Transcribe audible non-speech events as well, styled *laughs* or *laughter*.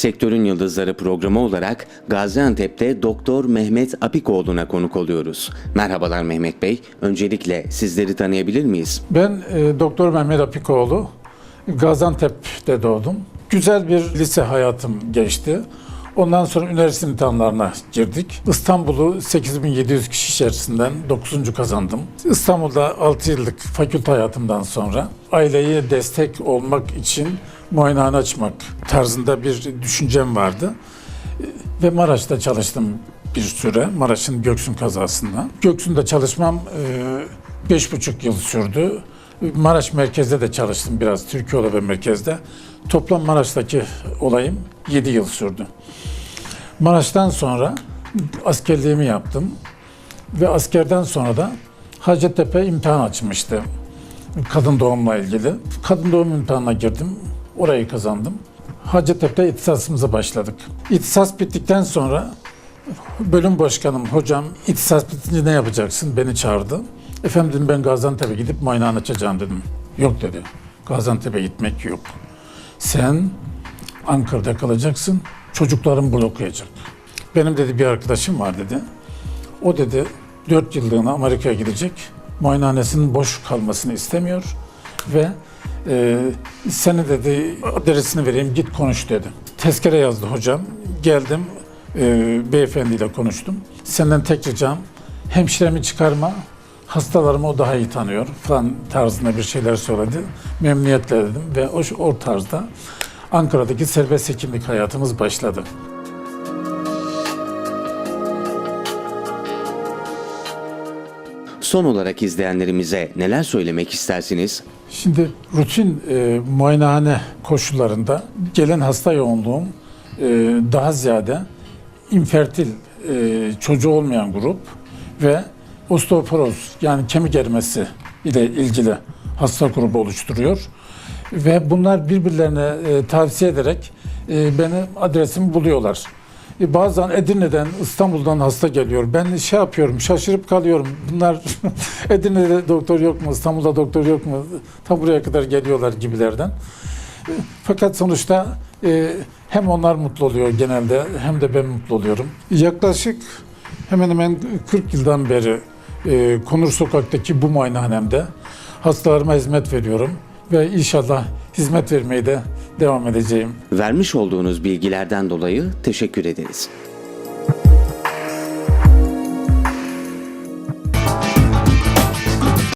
Sektörün Yıldızları programı olarak Gaziantep'te Doktor Mehmet Apikoğlu'na konuk oluyoruz. Merhabalar Mehmet Bey. Öncelikle sizleri tanıyabilir miyiz? Ben e, Doktor Mehmet Apikoğlu. Gaziantep'te doğdum. Güzel bir lise hayatım geçti. Ondan sonra üniversite imtihanlarına girdik. İstanbul'u 8700 kişi içerisinden 9. kazandım. İstanbul'da 6 yıllık fakülte hayatımdan sonra aileye destek olmak için muayenehane açmak tarzında bir düşüncem vardı. Ve Maraş'ta çalıştım bir süre. Maraş'ın Göksun kazasında. Göksun'da çalışmam e, beş buçuk yıl sürdü. Maraş merkezde de çalıştım biraz, Türkiye ve merkezde. Toplam Maraş'taki olayım 7 yıl sürdü. Maraş'tan sonra askerliğimi yaptım. Ve askerden sonra da Hacettepe imtihan açmıştı. Kadın doğumla ilgili. Kadın doğum imtihanına girdim. Orayı kazandım. Hacettepe'de ihtisasımıza başladık. İhtisas bittikten sonra bölüm başkanım, hocam ihtisas bitince ne yapacaksın? Beni çağırdı. Efendim ben Gaziantep'e gidip muayenehane açacağım dedim. Yok dedi. Gaziantep'e gitmek yok. Sen Ankara'da kalacaksın. Çocukların bunu okuyacak. Benim dedi bir arkadaşım var dedi. O dedi 4 yıllığına Amerika'ya gidecek. Muayenehanesinin boş kalmasını istemiyor ve e, seni dedi adresini vereyim git konuş dedi. Tezkere yazdı hocam. Geldim e, beyefendiyle konuştum. Senden tek ricam hemşiremi çıkarma hastalarımı o daha iyi tanıyor falan tarzında bir şeyler söyledi. Memnuniyetle dedim ve o, o tarzda Ankara'daki serbest hekimlik hayatımız başladı. Son olarak izleyenlerimize neler söylemek istersiniz? Şimdi rutin e, muayenehane koşullarında gelen hasta yoğunluğum e, daha ziyade infertil e, çocuğu olmayan grup ve osteoporoz yani kemik erimesi ile ilgili hasta grubu oluşturuyor. Ve bunlar birbirlerine e, tavsiye ederek e, benim adresimi buluyorlar. E, Bazen Edirne'den, İstanbul'dan hasta geliyor. Ben şey yapıyorum, şaşırıp kalıyorum. Bunlar *laughs* Edirne'de doktor yok mu, İstanbul'da doktor yok mu? Ta buraya kadar geliyorlar gibilerden. E, Fakat sonuçta e, hem onlar mutlu oluyor genelde hem de ben mutlu oluyorum. Yaklaşık hemen hemen 40 yıldan beri e, Konur Sokak'taki bu muayenehanemde hastalarıma hizmet veriyorum ve inşallah hizmet vermeye de devam edeceğim. Vermiş olduğunuz bilgilerden dolayı teşekkür ederiz.